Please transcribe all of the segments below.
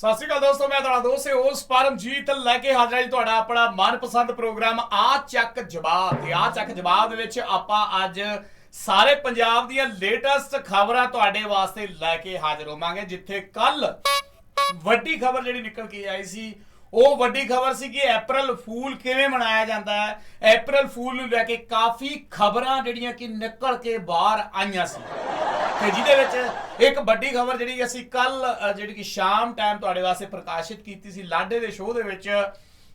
ਸਤਿ ਸ਼੍ਰੀ ਅਕਾਲ ਦੋਸਤੋ, ਮੈਂ ਤੁਹਾਡਾ ਦੋਸਤ ਹੋਸ ਪਰਮਜੀਤ ਲੈ ਕੇ ਹਾਜ਼ਰ ਹਾਂ ਜੀ ਤੁਹਾਡਾ ਆਪਣਾ ਮਨਪਸੰਦ ਪ੍ਰੋਗਰਾਮ, ਆ ਚੱਕ ਜਵਾਬ ਤੇ ਆ ਚੱਕ ਜਵਾਬ ਦੇ ਵਿੱਚ ਆਪਾਂ ਅੱਜ ਸਾਰੇ ਪੰਜਾਬ ਦੀਆਂ ਲੇਟੈਸਟ ਖਬਰਾਂ ਤੁਹਾਡੇ ਵਾਸਤੇ ਲੈ ਕੇ ਹਾਜ਼ਰ ਹੋਵਾਂਗੇ, ਜਿੱਥੇ ਕੱਲ ਵੱਡੀ ਖਬਰ ਜਿਹੜੀ ਨਿਕਲ ਕੇ ਆਈ ਸੀ, ਉਹ ਵੱਡੀ ਖਬਰ ਸੀ ਕਿ April ਫੂਲ ਕਿਵੇਂ ਮਨਾਇਆ ਜਾਂਦਾ ਹੈ? April ਫੂਲ ਨੂੰ ਲੈ ਕੇ ਕਾਫੀ ਖਬਰਾਂ ਜਿਹੜੀਆਂ ਕਿ ਨਿਕਲ ਕੇ ਬਾਹਰ ਆਈਆਂ ਸੀ। ਤੇ ਜਿਹਦੇ ਵਿੱਚ ਇੱਕ ਵੱਡੀ ਖਬਰ ਜਿਹੜੀ ਅਸੀਂ ਕੱਲ ਜਿਹੜੀ ਕਿ ਸ਼ਾਮ ਟਾਈਮ ਤੁਹਾਡੇ ਵਾਸਤੇ ਪ੍ਰਕਾਸ਼ਿਤ ਕੀਤੀ ਸੀ, ਲਾਡੇ ਦੇ ਸ਼ੋਅ ਦੇ ਵਿੱਚ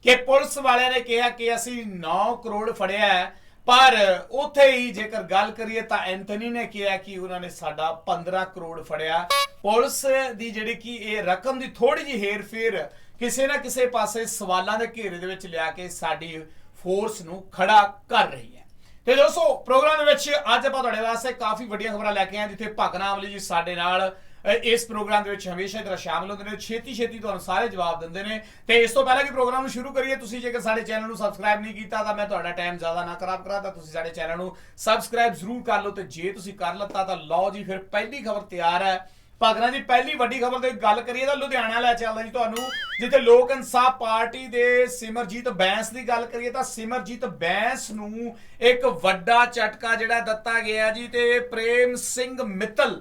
ਕਿ ਪੁਲਿਸ ਵਾਲਿਆਂ ਨੇ ਕਿਹਾ ਕਿ ਅਸੀਂ 9 ਕਰੋੜ ਫੜਿਆ ਹੈ, ਪਰ ਉੱਥੇ ਹੀ ਜੇਕਰ ਗੱਲ ਕਰੀਏ ਤਾਂ ਐਂਥਨੀ ਨੇ ਕਿਹਾ ਕਿ ਉਹਨਾਂ ਨੇ ਸਾਡਾ 15 ਕਰੋੜ ਫੜਿਆ। ਪੁਲਿਸ ਦੀ ਜਿਹੜੀ ਕਿ ਇਹ ਰਕਮ ਦੀ ਥੋੜੀ ਜਿਹੀ ਹੇਰਫੇਰ ਕਿਸੇ ਨਾ ਕਿਸੇ ਪਾਸੇ ਸਵਾਲਾਂ ਦੇ ਘੇਰੇ ਦੇ ਵਿੱਚ ਲਿਆ ਕੇ ਸਾਡੀ ਫੋਰਸ ਨੂੰ ਖੜਾ ਕਰ ਰਹੀ ਹੈ। ਤੇ ਦੋਸਤੋ ਪ੍ਰੋਗਰਾਮ ਦੇ ਵਿੱਚ ਅੱਜ ਆਪਾਂ ਤੁਹਾਡੇ ਵਾਸਤੇ ਕਾਫੀ ਵੱਡੀਆਂ ਖਬਰਾਂ ਲੈ ਕੇ ਆਏ ਹਾਂ, ਜਿੱਥੇ ਭਗਨਾ ਅਮਲੀ ਜੀ ਸਾਡੇ ਨਾਲ ਇਸ ਪ੍ਰੋਗਰਾਮ ਦੇ ਵਿੱਚ ਹਮੇਸ਼ਾ ਹੀ ਤਰ੍ਹਾਂ ਸ਼ਾਮਲ ਹੁੰਦੇ ਨੇ। ਛੇਤੀ ਛੇਤੀ ਤੁਹਾਨੂੰ ਸਾਰੇ ਜਵਾਬ ਦਿੰਦੇ ਨੇ। ਤੇ ਇਸ ਤੋਂ ਪਹਿਲਾਂ ਕਿ ਪ੍ਰੋਗਰਾਮ ਨੂੰ ਸ਼ੁਰੂ ਕਰੀਏ ਤੁਸੀਂ ਜੇਕਰ ਸਾਡੇ ਚੈਨਲ ਨੂੰ ਸਬਸਕ੍ਰਾਈਬ ਨਹੀਂ ਕੀਤਾ ਤਾਂ ਮੈਂ ਤੁਹਾਡਾ ਟਾਈਮ ਜ਼ਿਆਦਾ ਨਾ ਖਰਾਬ ਕਰਾਂ ਤਾਂ ਤੁਸੀਂ ਸਾਡੇ ਚੈਨਲ ਨੂੰ ਸਬਸਕ੍ਰਾਈਬ ਜ਼ਰੂਰ ਕਰ ਲਓ। ਤੇ ਜੇ ਤੁਸੀਂ ਕਰ ਲੱਤਾ ਤਾਂ ਲਓ ਜੀ ਫਿਰ ਪਹਿਲੀ ਖਬਰ ਤਿਆਰ ਹੈ। ਭਗਨਾ ਜੀ, ਪਹਿਲੀ ਵੱਡੀ ਖਬਰ ਦੀ ਗੱਲ ਕਰੀਏ ਤਾਂ ਲੁਧਿਆਣਾ ਲੈ ਚੱਲਦਾ ਜੀ ਤੁਹਾਨੂੰ। ਜਿੱਥੇ ਲੋਕ ਇਨਸਾਫ ਪਾਰਟੀ ਦੇ ਸਿਮਰਜੀਤ ਬੈਂਸ ਦੀ ਗੱਲ ਕਰੀਏ ਤਾਂ ਸਿਮਰਜੀਤ ਬੈਂਸ ਨੂੰ ਇੱਕ ਵੱਡਾ ਝਟਕਾ ਜਿਹੜਾ ਦਿੱਤਾ ਗਿਆ ਜੀ ਤੇ ਪ੍ਰੇਮ ਸਿੰਘ ਮਿੱਤਲ,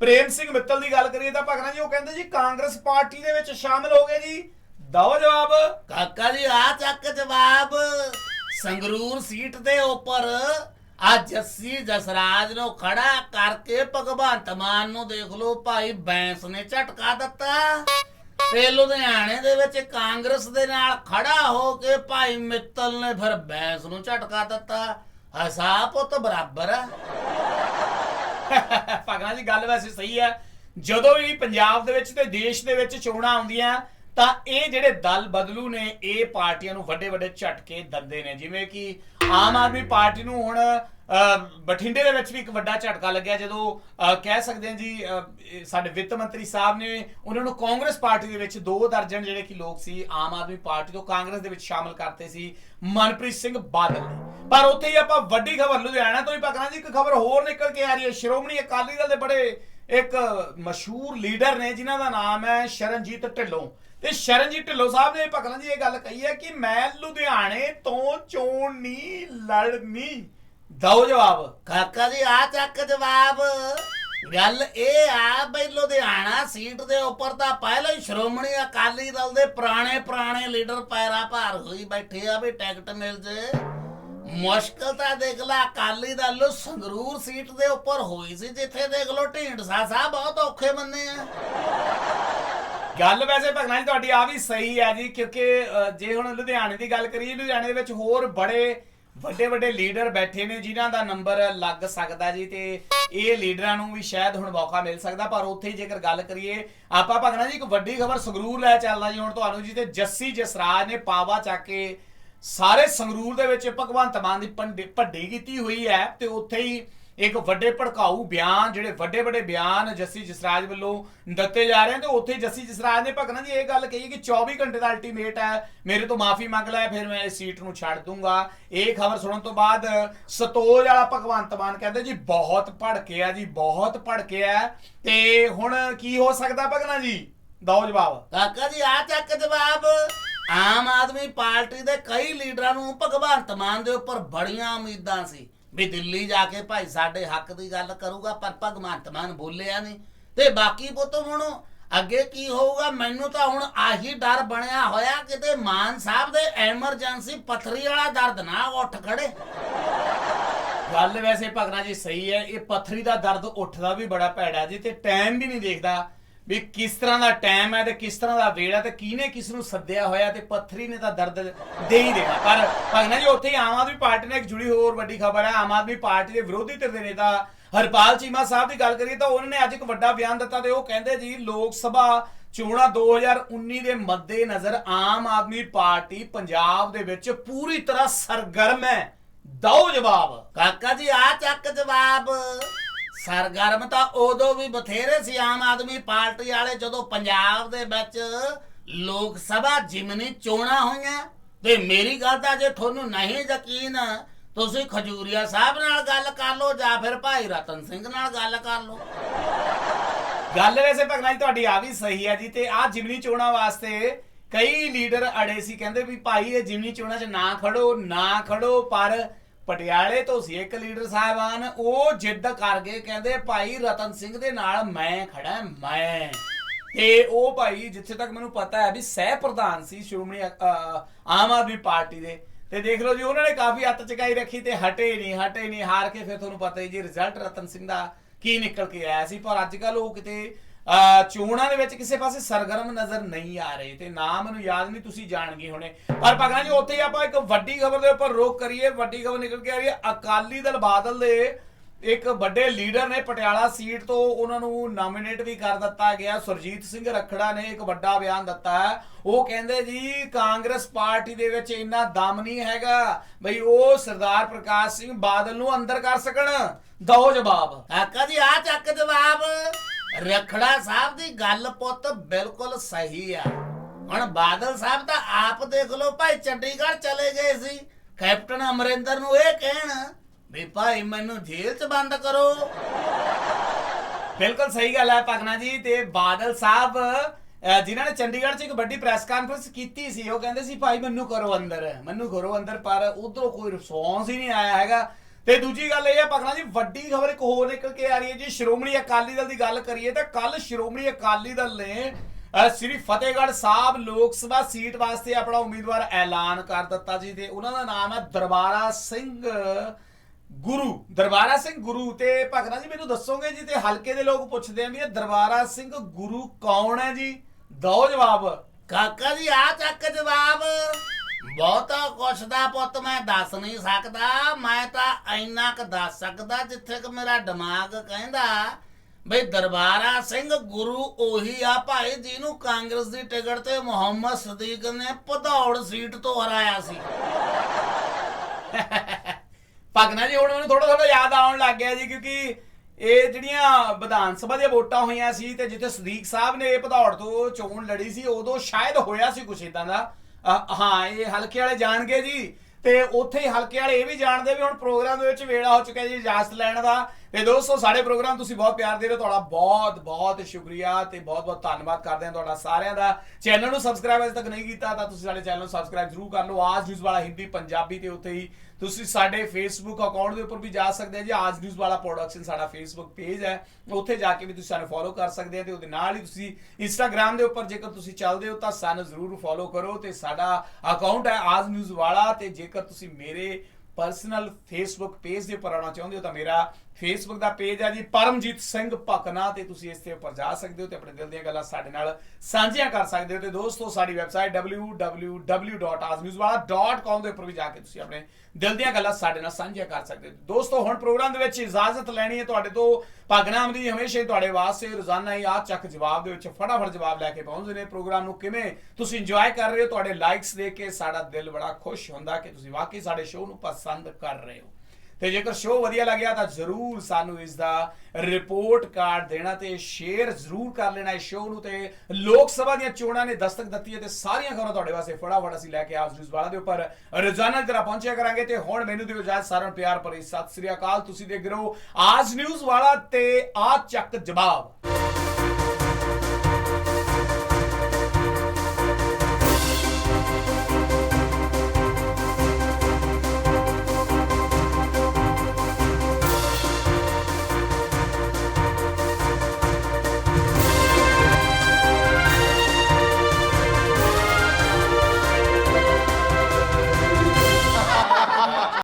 ਪ੍ਰੇਮ ਸਿੰਘ ਮਿੱਤਲ ਦੀ ਗੱਲ ਕਰੀਏ ਤਾਂ ਭਗਨਾ ਜੀ ਉਹ ਕਹਿੰਦੇ ਜੀ ਕਾਂਗਰਸ ਪਾਰਟੀ ਦੇ ਵਿੱਚ ਸ਼ਾਮਿਲ ਹੋ ਗਏ ਜੀ। ਦਓ ਜਵਾਬ। ਕਾਕਾ ਜੀ ਆ ਚੱਕ ਜਵਾਬ। ਸੰਗਰੂਰ ਸੀਟ ਦੇ ਉੱਪਰ ਆ ਜੱਸੀ ਜਸਰਾਜ ਨੂੰ ਖੜਾ ਕਰਕੇ ਭਗਵੰਤ ਮਾਨ ਨੂੰ ਦੇਖ ਲਓ, ਭਾਈ ਬੈਂਸ ਨੇ ਝਟਕਾ ਦਿੱਤਾ। ਤੇ ਲੁਧਿਆਣੇ ਦੇ ਵਿੱਚ ਕਾਂਗਰਸ ਦੇ ਨਾਲ ਖੜਾ ਹੋ ਕੇ ਭਾਈ ਮਿੱਤਲ ਨੇ ਫਿਰ ਬੈਂਸ ਨੂੰ ਝਟਕਾ ਦਿੱਤਾ। ਹਿਸਾਬ ਪੁੱਤ, ਬਰਾਬਰ ਆ। ਭਗਨਾ ਜੀ, ਗੱਲ ਵੈਸੇ ਸਹੀ ਹੈ। ਜਦੋਂ ਵੀ ਪੰਜਾਬ ਦੇ ਵਿੱਚ ਤੇ ਦੇਸ਼ ਦੇ ਵਿੱਚ ਚੋਣਾਂ ਆਉਂਦੀਆਂ ਤਾਂ ਇਹ ਜਿਹੜੇ ਦਲ ਬਦਲੂ ਨੇ ਇਹ ਪਾਰਟੀਆਂ ਨੂੰ ਵੱਡੇ ਵੱਡੇ ਝਟਕੇ ਦਿੰਦੇ ਨੇ। ਜਿਵੇਂ ਕਿ ਆਮ ਆਦਮੀ ਪਾਰਟੀ ਨੂੰ ਹੁਣ ਬਠਿੰਡੇ ਦੇ ਵਿੱਚ ਵੀ ਇੱਕ ਵੱਡਾ ਝਟਕਾ ਲੱਗਿਆ ਜਦੋਂ ਕਹਿ ਸਕਦੇ ਹਾਂ ਜੀ ਸਾਡੇ ਵਿੱਤ ਮੰਤਰੀ ਸਾਹਿਬ ਨੇ ਉਹਨਾਂ ਨੂੰ ਕਾਂਗਰਸ ਪਾਰਟੀ ਦੇ ਵਿੱਚ ਦੋ ਦਰਜਨ ਜਿਹੜੇ ਕਿ ਲੋਕ ਸੀ ਆਮ ਆਦਮੀ ਪਾਰਟੀ ਤੋਂ ਕਾਂਗਰਸ ਦੇ ਵਿੱਚ ਸ਼ਾਮਲ ਕਰਤੇ ਸੀ ਮਨਪ੍ਰੀਤ ਸਿੰਘ ਬਾਦਲ ਨੇ। ਪਰ ਉੱਥੇ ਹੀ ਆਪਾਂ ਵੱਡੀ ਖਬਰ ਲੁਧਿਆਣਾ ਤੋਂ ਹੀ ਪਕੜਾਂ ਜੀ ਇੱਕ ਖਬਰ ਹੋਰ ਨਿਕਲ ਕੇ ਆ ਰਹੀ ਹੈ। ਸ਼੍ਰੋਮਣੀ ਅਕਾਲੀ ਦਲ ਦੇ ਬੜੇ ਇੱਕ ਮਸ਼ਹੂਰ ਲੀਡਰ ਨੇ ਜਿਨ੍ਹਾਂ ਦਾ ਨਾਮ ਹੈ ਸ਼ਰਨਜੀਤ ਢਿੱਲੋਂ। ਤੇ ਸ਼ਰਨਜੀਤ ਢਿੱਲੋਂ ਸਾਹਿਬ ਨੇ ਭਗਲਾਂ ਜੀ ਇਹ ਗੱਲ ਕਹੀ ਹੈ ਕਿ ਮੈਂ ਲੁਧਿਆਣੇ ਤੋਂ ਚੋਣ ਨਹੀਂ ਲੜਨੀ। ਦਓ ਜਵਾਬ। ਕਾਕਾ ਜੀ ਆ ਚੱਕ ਜਵਾਬ। ਗੱਲ ਇਹ ਆ ਬਈ ਲੁਧਿਆਣਾ ਸੀਟ ਦੇ ਉੱਪਰ ਤਾਂ ਪਹਿਲਾਂ ਹੀ ਸ਼੍ਰੋਮਣੀ ਅਕਾਲੀ ਦਲ ਦੇ ਪੁਰਾਣੇ ਪੁਰਾਣੇ ਲੀਡਰ ਪੈਰਾ ਭਾਰ ਹੋਈ ਬੈਠੇ ਆ ਵੀ ਟਿਕਟ ਮਿਲ ਜੇ। ਮੁਸ਼ਕਲ ਤਾਂ ਦੇਖ ਲਾ, ਅਕਾਲੀ ਦਲ ਨੂੰ ਸੰਗਰੂਰ ਸੀਟ ਦੇ ਉੱਪਰ ਹੋਈ ਸੀ, ਜਿੱਥੇ ਦੇਖ ਲੋ ਢੀਂਡਸਾ ਸਾਹਿਬ ਬਹੁਤ ਔਖੇ ਬੰਨੇ ਆ। ਗੱਲ ਵੈਸੇ ਭਗਨਾ ਜੀ ਤੁਹਾਡੀ ਆ ਵੀ ਸਹੀ ਹੈ ਜੀ ਕਿਉਂਕਿ ਅ, ਜੇ ਹੁਣ ਲੁਧਿਆਣੇ ਦੀ ਗੱਲ ਕਰੀਏ ਲੁਧਿਆਣੇ ਦੇ ਵਿੱਚ ਹੋਰ ਬੜੇ ਵੱਡੇ ਵੱਡੇ ਲੀਡਰ ਬੈਠੇ ਨੇ ਜਿਨ੍ਹਾਂ ਦਾ ਨੰਬਰ ਲੱਗ ਸਕਦਾ ਜੀ ਤੇ ਇਹ ਲੀਡਰਾਂ ਨੂੰ ਵੀ ਸ਼ਾਇਦ ਹੁਣ ਮੌਕਾ ਮਿਲ ਸਕਦਾ ਪਰ ਉੱਥੇ ਹੀ ਜੇਕਰ ਗੱਲ ਕਰੀਏ ਆਪਾਂ ਭਗਨਾ ਜੀ ਇੱਕ ਵੱਡੀ ਖਬਰ ਸੰਗਰੂਰ ਲੈ ਚੱਲਦਾ ਜੀ ਹੁਣ ਤੁਹਾਨੂੰ ਜੀ ਤੇ ਜੱਸੀ ਜਸਰਾਜ ਨੇ ਪਾਵਾ ਚੱਕ ਕੇ ਸਾਰੇ ਸੰਗਰੂਰ ਦੇ ਵਿੱਚ ਭਗਵੰਤ ਮਾਨ ਦੀ ਭੰਡੀ ਭੱਡੀ ਕੀਤੀ ਹੋਈ ਹੈ ਤੇ ਉੱਥੇ ਹੀ ਇੱਕ ਵੱਡੇ ਭੜਕਾਊ ਬਿਆਨ, ਜਿਹੜੇ ਵੱਡੇ ਵੱਡੇ ਬਿਆਨ ਜੱਸੀ ਜਸਰਾਜ ਵੱਲੋਂ ਦਿੱਤੇ ਜਾ ਰਹੇ ਨੇ ਤੇ ਉੱਥੇ ਜੱਸੀ ਜਸਰਾਜ ਨੇ ਭਗਨਾ ਜੀ ਇਹ ਗੱਲ ਕਹੀ ਕਿ 24 ਘੰਟੇ ਦਾ ਅਲਟੀਮੇਟ ਹੈ, ਮੇਰੇ ਤੋਂ ਮਾਫੀ ਮੰਗ ਲੈ, ਫਿਰ ਮੈਂ ਇਸ ਸੀਟ ਨੂੰ ਛੱਡ ਦੂੰਗਾ। ਇਹ ਖਬਰ ਸੁਣਨ ਤੋਂ ਬਾਅਦ ਸਤੋਜ ਵਾਲਾ ਭਗਵੰਤ ਮਾਨ ਕਹਿੰਦੇ ਜੀ, ਬਹੁਤ ਭੜਕਿਆ ਜੀ, ਬਹੁਤ ਭੜਕਿਆ ਤੇ ਹੁਣ ਕੀ ਹੋ ਸਕਦਾ ਭਗਨਾ ਜੀ? ਦਓ ਜਵਾਬ। ਕਾਕਾ ਜੀ ਆ ਚੱਕ ਜਵਾਬ। ਆਮ ਆਦਮੀ ਪਾਰਟੀ ਦੇ ਕਈ ਲੀਡਰਾਂ ਨੂੰ ਭਗਵੰਤ ਮਾਨ ਦੇ ਉੱਪਰ ਬੜੀਆਂ ਉਮੀਦਾਂ ਸੀ। ਵੀ ਦਿੱਲੀ ਜਾ ਕੇ ਭਾਈ ਸਾਡੇ ਹੱਕ ਦੀ ਗੱਲ ਕਰੂਗਾ, ਪਰ ਭਗਵੰਤ ਮਾਨ ਬੋਲਿਆ ਨਹੀਂ ਤੇ ਬਾਕੀ ਪੁੱਤ ਹੁਣ ਅੱਗੇ ਕੀ ਹੋਊਗਾ, ਮੈਨੂੰ ਤਾਂ ਹੁਣ ਆਹੀ ਡਰ ਬਣਿਆ ਹੋਇਆ ਕਿਤੇ ਮਾਨ ਸਾਹਿਬ ਦੇ ਐਮਰਜੈਂਸੀ ਪਥਰੀ ਵਾਲਾ ਦਰਦ ਨਾ ਉੱਠ ਖੜੇ। ਗੱਲ ਵੈਸੇ ਭਗਨਾ ਜੀ ਸਹੀ ਹੈ, ਇਹ ਪੱਥਰੀ ਦਾ ਦਰਦ ਉੱਠਦਾ ਵੀ ਬੜਾ ਭੈੜਾ ਜੀ, ਤੇ ਟਾਈਮ ਵੀ ਨਹੀਂ ਦੇਖਦਾ। ਵੀ ਕਿਸ ਤਰ੍ਹਾਂ ਦਾ ਟਾਈਮ ਹੈ ਤੇ ਕਿਸ ਤਰ੍ਹਾਂ ਦਾ ਵੇਲਾ ਤੇ ਕਿਹਨੇ ਕਿਸ ਨੂੰ ਸੱਦਿਆ ਹੋਇਆ ਤੇ ਪੱਥਰੀ ਨੇ ਤਾਂ ਦਰਦ ਦੇ ਹੀ ਦੇਣਾ। ਪਰ ਭਗਨਾ ਜੀ, ਉੱਥੇ ਆਮ ਆਦਮੀ ਪਾਰਟੀ ਨਾਲ ਇੱਕ ਜੁੜੀ ਹੋਰ ਵੱਡੀ ਖਬਰ ਹੈ। ਆਮ ਆਦਮੀ ਪਾਰਟੀ ਦੇ ਵਿਰੋਧੀ ਧਿਰ ਦੇ ਨੇਤਾ ਹਰਪਾਲ ਚੀਮਾ ਸਾਹਿਬ ਦੀ ਗੱਲ ਕਰੀਏ ਤਾਂ ਉਹਨਾਂ ਨੇ ਅੱਜ ਇੱਕ ਵੱਡਾ ਬਿਆਨ ਦਿੱਤਾ ਤੇ ਉਹ ਕਹਿੰਦੇ ਜੀ, ਲੋਕ ਸਭਾ ਚੋਣਾਂ 2019 ਦੇ ਮੱਦੇ ਨਜ਼ਰ ਆਮ ਆਦਮੀ ਪਾਰਟੀ ਪੰਜਾਬ ਦੇ ਵਿੱਚ ਪੂਰੀ ਤਰ੍ਹਾਂ ਸਰਗਰਮ ਹੈ। ਦਓ ਜਵਾਬ। ਕਾਕਾ ਜੀ, ਆ ਚੱਕ ਜਵਾਬ। ਸਰਗਰਮ ਤਾਂ ਉਦੋਂ ਵੀ ਬਥੇਰੇ ਸੀ ਆਮ ਆਦਮੀ ਪਾਰਟੀ ਵਾਲੇ ਜਦੋਂ ਪੰਜਾਬ ਦੇ ਵਿੱਚ ਲੋਕ ਸਭਾ ਜਿਮਨੀ ਚੋਣਾਂ ਹੋਈਆਂ। ਤੇ ਮੇਰੀ ਗੱਲ ਤਾਂ ਜੇ ਤੁਹਾਨੂੰ ਨਹੀਂ ਯਕੀਨ, ਤੁਸੀਂ ਖਜੂਰੀਆ ਸਾਹਿਬ ਨਾਲ ਗੱਲ ਕਰ ਲਓ ਜਾਂ ਫਿਰ ਭਾਈ ਰਤਨ ਸਿੰਘ ਨਾਲ ਗੱਲ ਕਰ ਲਓ। ਗੱਲ ਵੈਸੇ ਭਗਨਾ ਜੀ, ਤੁਹਾਡੀ ਆ ਵੀ ਸਹੀ ਹੈ ਜੀ, ਤੇ ਆ ਜਿਮਨੀ ਚੋਣਾਂ ਵਾਸਤੇ ਕਈ ਲੀਡਰ ਅੜੇ ਸੀ, ਕਹਿੰਦੇ ਵੀ ਭਾਈ ਇਹ ਜਿਮਨੀ ਚੋਣਾਂ 'ਚ ਨਾ ਖੜੋ ਨਾ ਖੜੋ, ਪਰ ਪਟਿਆਲੇ ਤੋਂ ਸੀ ਇੱਕ ਲੀਡਰ ਸਾਹਿਬਾਨ, ਉਹ ਜਿੱਦ ਕਰ ਗਏ ਕਹਿੰਦੇ, ਭਾਈ ਰਤਨ ਸਿੰਘ ਦੇ ਨਾਲ ਮੈਂ ਖੜਾ ਮੈਂ। ਤੇ ਉਹ ਭਾਈ ਜਿੱਥੇ ਤੱਕ ਮੈਨੂੰ ਪਤਾ ਹੈ ਵੀ ਸਹਿ ਪ੍ਰਧਾਨ ਸੀ ਸ਼੍ਰੋਮਣੀ, ਅ- ਆਮ ਆਦਮੀ ਪਾਰਟੀ ਦੇ। ਤੇ ਦੇਖ ਲਓ ਜੀ, ਉਹਨਾਂ ਨੇ ਕਾਫੀ ਹੱਥ ਚਕਾਈ ਰੱਖੀ ਤੇ ਹਟੇ ਨਹੀਂ ਹਟੇ ਨਹੀਂ, ਹਾਰ ਕੇ ਫਿਰ ਤੁਹਾਨੂੰ ਪਤਾ ਹੀ ਜੀ ਰਿਜ਼ਲਟ ਰਤਨ ਸਿੰਘ ਦਾ ਕੀ ਨਿਕਲ ਕੇ ਆਇਆ ਸੀ। ਪਰ ਅੱਜ ਕੱਲ ਉਹ ਕਿਤੇ ਚੋਣਾਂ ਦੇ ਵਿੱਚ ਕਿਸੇ ਪਾਸੇ ਸਰਗਰਮ ਨਜ਼ਰ ਨਹੀਂ ਆ ਰਹੇ ਤੇ ਨਾ ਮੈਨੂੰ ਯਾਦ ਨਹੀਂ ਤੁਸੀਂ ਜਾਣਗੇ ਹੁਣੇ। ਪਰ ਭਗਨਾ ਜੀ, ਉੱਥੇ ਆਪਾਂ ਇੱਕ ਵੱਡੀ ਖਬਰ ਦੇ ਉੱਪਰ ਰੋਕ ਕਰੀਏ। ਵੱਡੀ ਖਬਰ ਨਿਕਲ ਕੇ ਆ ਰਹੀ ਹੈ, ਅਕਾਲੀ ਦਲ ਬਾਦਲ ਦੇ ਇੱਕ ਵੱਡੇ ਲੀਡਰ ਨੇ ਪਟਿਆਲਾ ਸੀਟ ਤੋਂ ਉਹਨਾਂ ਨੂੰ ਨਾਮਿਨੇਟ ਵੀ ਕਰ ਦਿੱਤਾ ਗਿਆ। ਸੁਰਜੀਤ ਸਿੰਘ ਰਖੜਾ ਨੇ ਇੱਕ ਵੱਡਾ ਬਿਆਨ ਦਿੱਤਾ ਹੈ। ਉਹ ਕਹਿੰਦੇ ਜੀ, ਕਾਂਗਰਸ ਪਾਰਟੀ ਦੇ ਵਿੱਚ ਇੰਨਾ ਦਮ ਨਹੀਂ ਹੈਗਾ ਬਈ ਉਹ ਸਰਦਾਰ ਪ੍ਰਕਾਸ਼ ਸਿੰਘ ਬਾਦਲ ਨੂੰ ਅੰਦਰ ਕਰ ਸਕਣ। ਦੋ ਜਵਾਬ। ਕਾਕਾ ਜੀ ਆ ਚੱਕ ਜਵਾਬ। ਰਖੜਾ ਸਾਹਿਬ ਦੀ ਗੱਲ ਪੁੱਤ ਬਿਲਕੁਲ ਸਹੀ ਆ। ਹੁਣ ਬਾਦਲ ਸਾਹਿਬ ਤਾਂ ਆਪ ਦੇਖ ਲਓ ਭਾਈ ਚੰਡੀਗੜ੍ਹ ਚਲੇ ਗਏ ਸੀ। ਕੈਪਟਨ ਅਮਰਿੰਦਰ ਨੂੰ ਇਹ ਕਹਿਣ ਵੀ ਭਾਈ ਮੈਨੂੰ ਜੇਲ੍ਹ 'ਚ ਬੰਦ ਕਰੋ। ਬਿਲਕੁਲ ਸਹੀ ਗੱਲ ਹੈ ਪਗਨਾ ਜੀ ਤੇ ਬਾਦਲ ਸਾਹਿਬ ਅਹ, ਜਿਨ੍ਹਾਂ ਨੇ ਚੰਡੀਗੜ੍ਹ 'ਚ ਇੱਕ ਵੱਡੀ ਪ੍ਰੈਸ ਕਾਨਫਰੰਸ ਕੀਤੀ ਸੀ ਉਹ ਕਹਿੰਦੇ ਸੀ ਭਾਈ ਮੈਨੂੰ ਕਰੋ ਅੰਦਰ ਮੈਨੂੰ ਕਰੋ ਅੰਦਰ ਪਰ ਉਧਰੋਂ ਕੋਈ ਰਿਸਪੌਂਸ ਹੀ ਨਹੀਂ ਆਇਆ ਹੈਗਾ। ਤੇ ਦੂਜੀ ਗੱਲ ਇਹ ਹੈ ਪਗਨਾ ਜੀ, ਵੱਡੀ ਖਬਰ ਇੱਕ ਹੋਰ ਨਿਕਲ ਕੇ ਆ ਰਹੀ ਹੈ ਜੀ, ਸ਼੍ਰੋਮਣੀ ਅਕਾਲੀ ਦਲ ਦੀ ਗੱਲ ਕਰੀਏ ਤਾਂ ਕੱਲ ਸ਼੍ਰੋਮਣੀ ਅਕਾਲੀ ਦਲ ਨੇ ਸ੍ਰੀ ਫਤਿਹਗੜ੍ਹ ਸਾਹਿਬ ਲੋਕ ਸਭਾ ਸੀਟ ਵਾਸਤੇ ਆਪਣਾ ਉਮੀਦਵਾਰ ਐਲਾਨ ਕਰ ਦਿੱਤਾ ਜੀ ਤੇ ਉਹਨਾਂ ਦਾ ਨਾਮ ਹੈ ਦਰਬਾਰਾ ਸਿੰਘ ਗੁਰੂ, ਦਰਬਾਰਾ ਸਿੰਘ ਗੁਰੂ ਤੇ ਭਗਨਾ ਜੀ, ਮੈਨੂੰ ਦੱਸੋਗੇ ਜੀ ਤੇ ਹਲਕੇ ਦੇ ਲੋਕ ਪੁੱਛਦੇ ਆ ਵੀ ਇਹ ਦਰਬਾਰਾ ਸਿੰਘ ਗੁਰੂ ਕੌਣ ਹੈ ਜੀ? ਦੋ ਜਵਾਬ। ਕਾਕਾ ਜੀ ਆ ਚੱਕ ਜਵਾਬ। ਬਹੁਤਾ ਕੁਛ ਦਾ ਪੁੱਤ ਮੈਂ ਦੱਸ ਨਹੀਂ ਸਕਦਾ, ਮੈਂ ਤਾਂ ਇੰਨਾ ਕੁ ਦੱਸ ਸਕਦਾ ਜਿੱਥੇ ਕਿ ਮੇਰਾ ਦਿਮਾਗ ਕਹਿੰਦਾ ਬਈ ਦਰਬਾਰਾ ਸਿੰਘ ਗੁਰੂ ਉਹੀ ਆ ਭਾਈ ਜਿਹਨੂੰ ਕਾਂਗਰਸ ਦੀ ਟਿਕਟ ਤੇ ਮੁਹੰਮਦ ਸਦੀਕ ਨੇ ਭਦੌੜ ਸੀਟ ਤੋਂ ਹਰਾਇਆ ਸੀ। ਭਗਨਾ ਜੀ, ਹੁਣ ਮੈਨੂੰ ਥੋੜਾ ਥੋੜਾ ਯਾਦ ਆਉਣ ਲੱਗ ਗਿਆ ਜੀ ਕਿਉਂਕਿ ਇਹ ਜਿਹੜੀਆਂ ਵਿਧਾਨ ਸਭਾ ਦੀਆਂ ਵੋਟਾਂ ਹੋਈਆਂ ਸੀ ਤੇ ਜਿੱਥੇ ਸਦੀਕ ਸਾਹਿਬ ਨੇ ਭਦੌੜ ਤੋਂ ਚੋਣ ਲੜੀ ਸੀ, ਉਦੋਂ ਸ਼ਾਇਦ ਹੋਇਆ ਸੀ ਕੁਛ ਇਦਾਂ ਦਾ। ਅ, ਹਾਂ ਇਹ ਹਲਕੇ ਵਾਲੇ ਜਾਣਗੇ ਜੀ। ਤੇ ਉੱਥੇ ਹੀ ਹਲਕੇ ਵਾਲੇ ਇਹ ਵੀ ਜਾਣਦੇ ਵੀ ਹੁਣ ਪ੍ਰੋਗਰਾਮ ਦੇ ਵਿੱਚ ਵੇਲਾ ਹੋ ਚੁੱਕਿਆ ਜੀ ਇਜਾਜ਼ਤ ਲੈਣ ਦਾ। ਤੇ ਦੋਸਤੋ ਸਾਡੇ ਪ੍ਰੋਗਰਾਮ ਤੁਸੀਂ ਬਹੁਤ ਪਿਆਰ ਦੇ ਰਹੇ ਹੋ। ਤੁਹਾਡਾ ਬਹੁਤ ਬਹੁਤ ਸ਼ੁਕਰੀਆ ਤੇ ਬਹੁਤ ਬਹੁਤ ਧੰਨਵਾਦ ਕਰਦੇ ਹਾਂ ਤੁਹਾਡਾ ਸਾਰਿਆਂ ਦਾ। ਚੈਨਲ ਨੂੰ ਸਬਸਕ੍ਰਾਈਬ ਅਜੇ ਤੱਕ ਨਹੀਂ ਕੀਤਾ ਤਾਂ ਤੁਸੀਂ ਸਾਡੇ ਚੈਨਲ ਨੂੰ ਸਬਸਕ੍ਰਾਈਬ ਜ਼ਰੂਰ ਕਰ ਲਓ। ਆਜ ਨਿਊਜ਼ ਵਾਲਾ ਹਿੰਦੀ ਪੰਜਾਬੀ ਤੇ ਉੱਥੇ ਹੀ ਤੁਸੀਂ ਸਾਡੇ ਫੇਸਬੁੱਕ ਅਕਾਊਂਟ ਦੇ ਉੱਪਰ ਵੀ ਜਾ ਸਕਦੇ ਹੋ ਜੀ। ਆਜ ਨਿਊਜ਼ ਵਾਲਾ ਪ੍ਰੋਡਕਸ਼ਨ ਸਾਡਾ ਫੇਸਬੁੱਕ ਪੇਜ ਹੈ। ਉੱਥੇ ਜਾ ਕੇ ਵੀ ਤੁਸੀਂ ਸਾਨੂੰ ਫੋਲੋ ਕਰ ਸਕਦੇ ਹੋ ਤੇ ਉਹਦੇ ਨਾਲ ਹੀ ਤੁਸੀਂ ਇੰਸਟਾਗ੍ਰam ਦੇ ਉੱਪਰ ਜੇਕਰ ਤੁਸੀਂ ਚੱਲਦੇ ਹੋ ਤਾਂ ਸਾਨੂੰ ਜ਼ਰੂਰ ਫੋਲੋ ਕਰੋ ਤੇ ਸਾਡਾ ਅਕਾਊਂਟ ਹੈ ਆਜ ਨਿਊਜ਼ ਵਾਲਾ ਤੇ ਜੇਕਰ ਤੁਸੀਂ ਮੇਰੇ ਪਰਸਨਲ ਫੇਸਬੁੱਕ ਪੇਜ ਦੇ ਉੱਪਰ ਆਉਣਾ ਚਾਹੁੰਦੇ ਹੋ ਤਾਂ ਮੇਰਾ ਫੇਸਬੁੱਕ ਦਾ ਪੇਜ ਹੈ ਜੀ, ਪਰਮਜੀਤ ਸਿੰਘ ਭਕਨਾ ਤੇ ਤੁਸੀਂ ਇਸ ਦੇ ਉੱਪਰ ਜਾ ਸਕਦੇ ਹੋ ਤੇ ਆਪਣੇ ਦਿਲ ਦੀਆਂ ਗੱਲਾਂ ਸਾਡੇ ਨਾਲ ਸਾਂਝੀਆਂ ਕਰ ਸਕਦੇ ਹੋ ਤੇ ਦੋਸਤੋ, ਸਾਡੀ ਵੈਬਸਾਈਟ www.azmuzwala.com ਦੇ ਉੱਪਰ ਵੀ ਜਾ ਕੇ ਤੁਸੀਂ ਆਪਣੇ ਦਿਲ ਦੀਆਂ ਗੱਲਾਂ ਸਾਡੇ ਨਾਲ ਸਾਂਝੀਆਂ ਕਰ ਸਕਦੇ ਹੋ। ਦੋਸਤੋ, ਹੁਣ ਪ੍ਰੋਗਰਾਮ ਦੇ ਵਿੱਚ ਇਜਾਜ਼ਤ ਲੈਣੀ ਹੈ ਤੁਹਾਡੇ ਤੋਂ। ਭਗਨਾਮ ਦੀ ਹਮੇਸ਼ਾ ਹੀ ਤੁਹਾਡੇ ਵਾਸਤੇ ਰੋਜ਼ਾਨਾ ਹੀ ਆ ਚੱਕ ਜਵਾਬ ਦੇ ਵਿੱਚ ਫਟਾਫਟ ਜਵਾਬ ਲੈ ਕੇ ਪਹੁੰਚਦੇ ਨੇ। ਪ੍ਰੋਗਰਾਮ ਨੂੰ ਕਿਵੇਂ ਤੁਸੀਂ ਇੰਜੋਏ ਕਰ ਰਹੇ ਹੋ, ਤੁਹਾਡੇ ਲਾਈਕਸ ਦੇਖ ਕੇ ਸਾਡਾ ਦਿਲ ਬੜਾ ਖੁਸ਼ ਹੁੰਦਾ ਕਿ ਤੁਸੀਂ ਵਾਕਈ ਸਾਡੇ ਸ਼ੋਅ ਨੂੰ ਪਸੰਦ ਕਰ ਰਹੇ ਹੋ। ਤੇ ਜੇਕਰ ਸ਼ੋਅ ਵਧੀਆ ਲੱਗਿਆ ਤਾਂ ਜਰੂਰ ਸਾਨੂੰ ਇਸ ਦਾ ਰਿਪੋਰਟ ਕਾਰਡ ਦੇਣਾ ਤੇ ਸ਼ੇਅਰ ਜਰੂਰ ਕਰ ਲੈਣਾ ਇਸ ਸ਼ੋਅ ਨੂੰ ਤੇ ਲੋਕ ਸਭਾ ਦੀਆਂ ਚੋਣਾਂ ਨੇ ਦਸਤਕ ਦਿੱਤੀ ਹੈ ਤੇ ਸਾਰੀਆਂ ਖਬਰਾਂ ਤੁਹਾਡੇ ਵਾਸਤੇ ਫਟਾਫਟ ਅਸੀਂ ਲੈ ਕੇ ਆਜ ਨਿਊਜ਼ ਵਾਲਾ ਦੇ ਉੱਪਰ ਰੋਜ਼ਾਨਾ ਦੀ ਤਰ੍ਹਾਂ ਪਹੁੰਚਿਆ ਕਰਾਂਗੇ ਤੇ ਹੁਣ ਮੈਨੂੰ ਦਿਓ ਇਜਾਜ਼ਤ, ਸਾਰਿਆਂ ਨੂੰ ਪਿਆਰ ਭਰੀ ਸਤਿ ਸ੍ਰੀ ਅਕਾਲ। ਤੁਸੀਂ ਦੇਖ ਰਹੇ ਹੋ ਆਜ ਨਿਊਜ਼ ਵਾਲਾ ਤੇ ਆ ਚੱਕ ਜਵਾਬ।